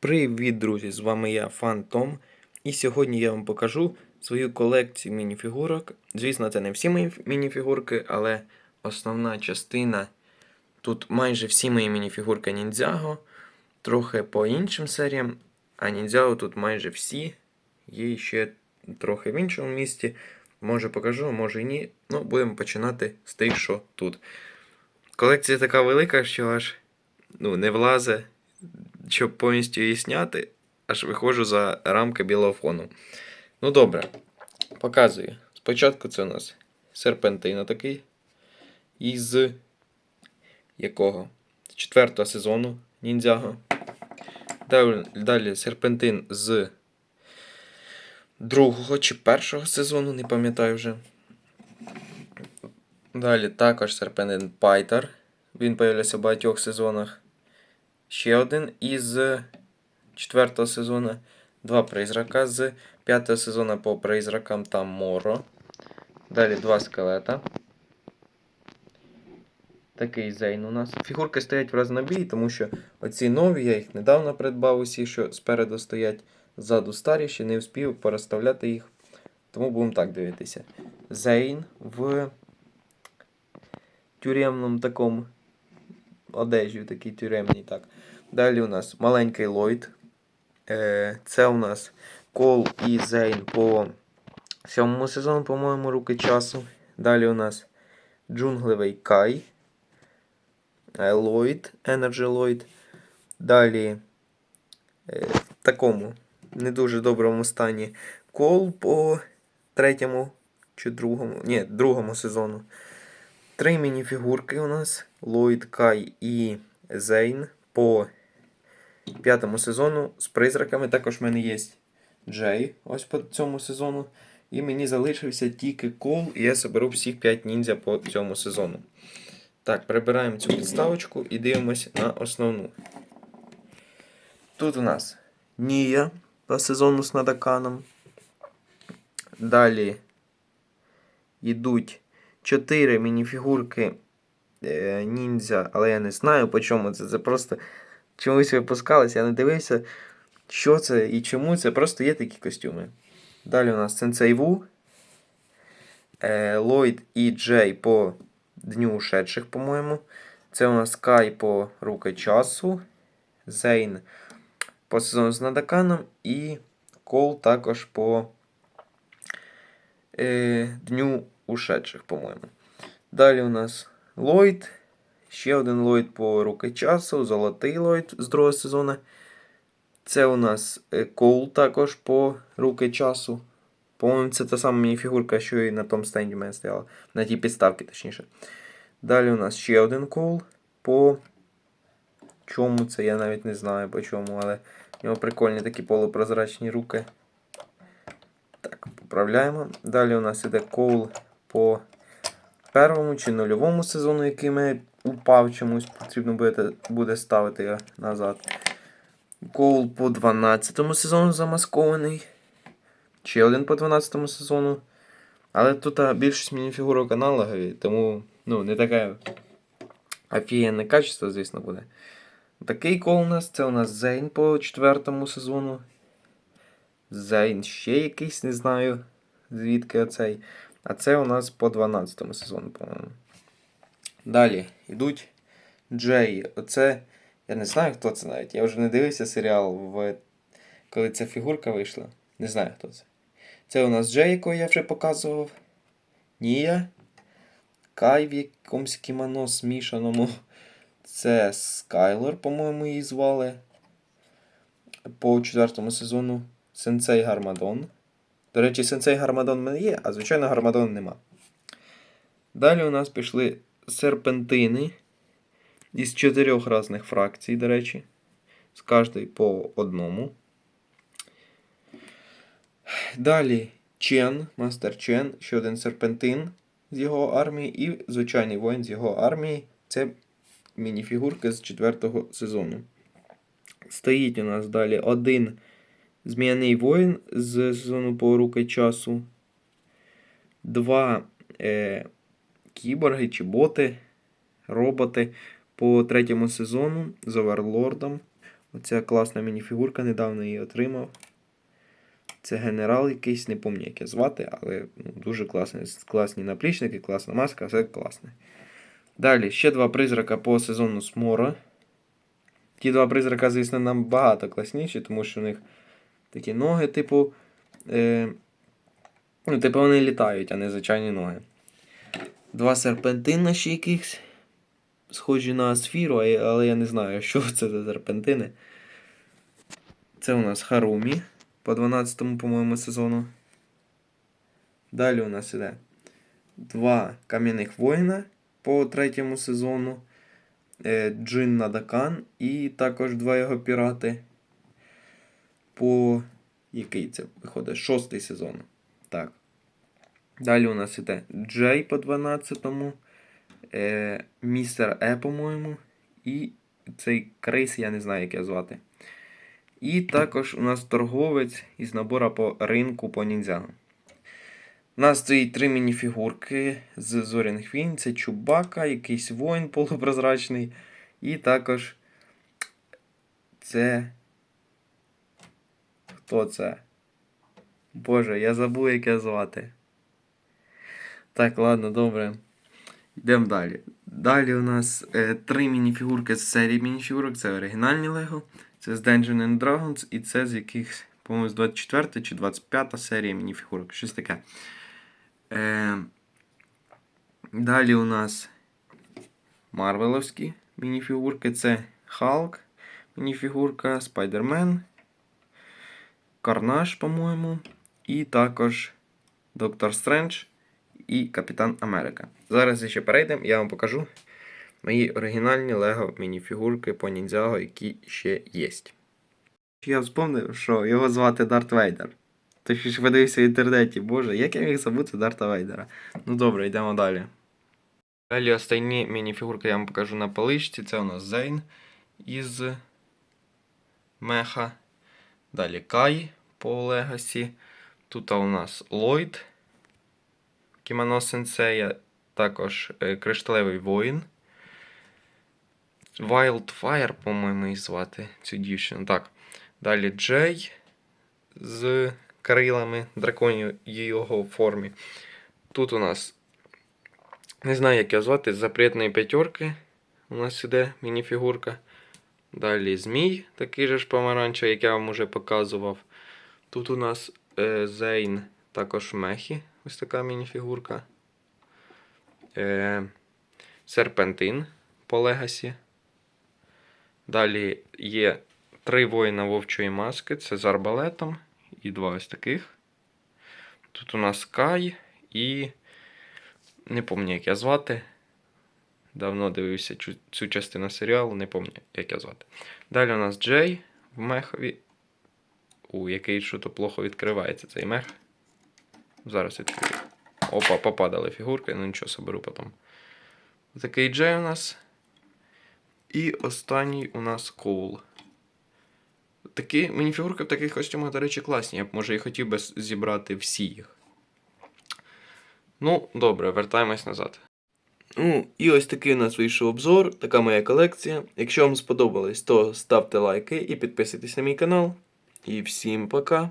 Привіт, друзі! З вами я, Фан. І сьогодні я вам покажу свою колекцію мініфігурок. Звісно, це не всі мої мініфігурки, але основна частина. Тут майже всі мої мініфігурки Ніндзяго, трохи по іншим серіям, а Ніндзяго тут майже всі. Є ще трохи в іншому місті. Може покажу, може і ні. Ну, будемо починати з тих, що тут. Колекція така велика, що аж ну, не влазить щоб повністю її зняти, аж виходжу за рамки білого фону. Ну добре, показую. Спочатку це у нас серпентина такий. Із якого? З четвертого сезону ніндзяго. Далі, далі серпентин з другого чи першого сезону, не пам'ятаю вже. Далі також серпентин Пайтер. Він появився в багатьох сезонах. Ще один із четвертого сезону. Два призрака з п'ятого сезону по призракам там Моро. Далі два скелета. Такий зейн у нас. Фігурки стоять в разнобій, тому що оці нові, я їх недавно придбав усі, що спереду стоять, ззаду старі, ще не встиг порозставляти їх. Тому будемо так дивитися. Зейн в тюремному такому одежі, такій тюремній. так. Далі у нас маленький Ллойд. Е, Це у нас Кол і Зейн по сьомому сезону, по-моєму, руки часу. Далі у нас джунглевий Кай. е, Ллойд, Energy Ллойд. Далі е, в такому не дуже доброму стані Кол по третьому чи другому. Ні, другому сезону. Три мініфігурки у нас: Ллойд, Кай і Зейн по п'ятому сезону з призраками. Також в мене є Джей ось по цьому сезону. І мені залишився тільки кол, і я заберу всіх 5 ніндзя по цьому сезону. Так, прибираємо цю підставочку і дивимося на основну. Тут у нас Нія по сезону з Надаканом. Далі йдуть 4 мініфігурки е, ніндзя, але я не знаю по чому це. Це просто чомусь випускалось, я не дивився, що це і чому це. Просто є такі костюми. Далі у нас Сенсей Ву, е, Ллойд і Джей по Дню ушедших, по-моєму. Це у нас Кай по Руки часу, Зейн по сезону з Надаканом і Кол також по Дню ушедших, по-моєму. Далі у нас Ллойд. Ще один Ллойд по Руки часу, золотий Ллойд з другого сезону. Це у нас е, Коул також по Руки часу. По-моєму, це та сама мініфігурка, що і на тому стенді в мене стояла. На тій підставці, точніше. Далі у нас ще один Коул. По чому це, я навіть не знаю по чому, але у нього прикольні такі полупрозрачні руки. Так, поправляємо. Далі у нас іде Коул по першому чи нульовому сезону, який ми упав чомусь, потрібно буде, буде ставити назад. Коул по 12 сезону замаскований. Ще один по 12 сезону. Але тут більшість мініфігурок аналогові, тому ну, не таке офігенне качество, звісно, буде. Такий кол у нас це у нас Зейн по 4 сезону. Зейн ще якийсь, не знаю, звідки оцей. А це у нас по 12 сезону, по-моєму. Далі йдуть Джей. Оце. Я не знаю, хто це навіть. Я вже не дивився серіал, в... коли ця фігурка вийшла. Не знаю, хто це. Це у нас Джей, якого я вже показував. Нія. Кай в якомусь кімоно змішаному. Це Скайлор, по-моєму, її звали. По четвертому сезону Сенсей Гармадон. До речі, Сенсей Гармадон в мене є, а звичайно Гармадон нема. Далі у нас пішли серпентини із чотирьох різних фракцій, до речі. З кожної по одному. Далі Чен, Мастер Чен, ще один серпентин з його армії, і звичайний воїн з його армії. Це мініфігурка з четвертого сезону. Стоїть у нас далі один зміяний воїн з сезону по руки часу. Два е, кіборги чи боти, роботи по третьому сезону з Оверлордом. Оця класна мініфігурка, недавно її отримав. Це генерал якийсь, не пам'ятаю, як його звати, але ну, дуже класний. Класні наплічники, класна маска, все класне. Далі, ще два призрака по сезону Смора. Ті два призрака, звісно, нам багато класніші, тому що в них такі ноги, типу. Е, ну, типу, вони літають, а не звичайні ноги. Два серпентина ще якихось. Схожі на сфіру, але я не знаю, що це за серпентини. Це у нас Харумі по 12-му, по-моєму, сезону. Далі у нас іде два кам'яних воїна по третьому сезону. Е, Джин Надакан і також два його пірати. По який це виходить? Шостий сезон. Так. Далі у нас іде Джей по 12-му. Е, Містер Е, по-моєму. І цей крейс, я не знаю, як його звати. І також у нас торговець із набора по ринку по ніндзягам. У нас стоїть три мініфігурки з зоряних війн. Це Чубака, якийсь воїн полупрозрачний. І також це. Хто це? Боже, я забув, як його звати. Так, ладно, добре. Йдемо далі. Далі у нас е, три мініфігурки з серії мініфігурок. Це оригінальні Лего. Це з Dungeons and Dragons, і це з якихось, по-моєму, з 24 чи 25 серія мініфігурок. Щось таке. Е, далі у нас Марвеловські мініфігурки. Це Халк, мініфігурка, Спайдермен, Карнаж, по-моєму. І також Доктор Стрендж і Капітан Америка. Зараз ще перейдемо, я вам покажу мої оригінальні Лего мініфігурки по ніндзяго, які ще є. Я вспомнив, що його звати Дарт Вейдер. Ти ж подивився в інтернеті, боже, як я міг забути Дарта Вейдера. Ну добре, йдемо далі. Далі останні мініфігурки я вам покажу на поличці. Це у нас Зейн із Меха. Далі Кай по Легасі. Тут у нас Ллойд. Кімано Сенсея, також е, Кришталевий воїн. Wildfire, по-моєму, її звати цю дівчину. Так. Далі Джей з крилами драконів його формі. Тут у нас, не знаю, як його звати, з запретної п'ятерки. У нас іде мініфігурка. Далі Змій, такий же ж помаранчевий, як я вам уже показував. Тут у нас е, Зейн, також мехі. Ось така мініфігурка. Е, Серпентин по Легасі. Далі є три воїна вовчої маски. Це з арбалетом і два ось таких. Тут у нас Кай і. Не пам'ятаю, як я звати. Давно дивився цю, частину серіалу, не пам'ятаю, як я звати. Далі у нас Джей в мехові. У який що то плохо відкривається цей мех. Зараз відкрию. Опа, попадали фігурки, ну нічого, соберу потім. Такий Джей у нас. І останній у нас Коул. Такі мініфігурки в таких костюмах, до речі, класні. Я б може і хотів би зібрати всі їх. Ну, добре, вертаємось назад. Ну, і ось такий у нас вийшов обзор, така моя колекція. Якщо вам сподобалось, то ставте лайки і підписуйтесь на мій канал. І всім пока!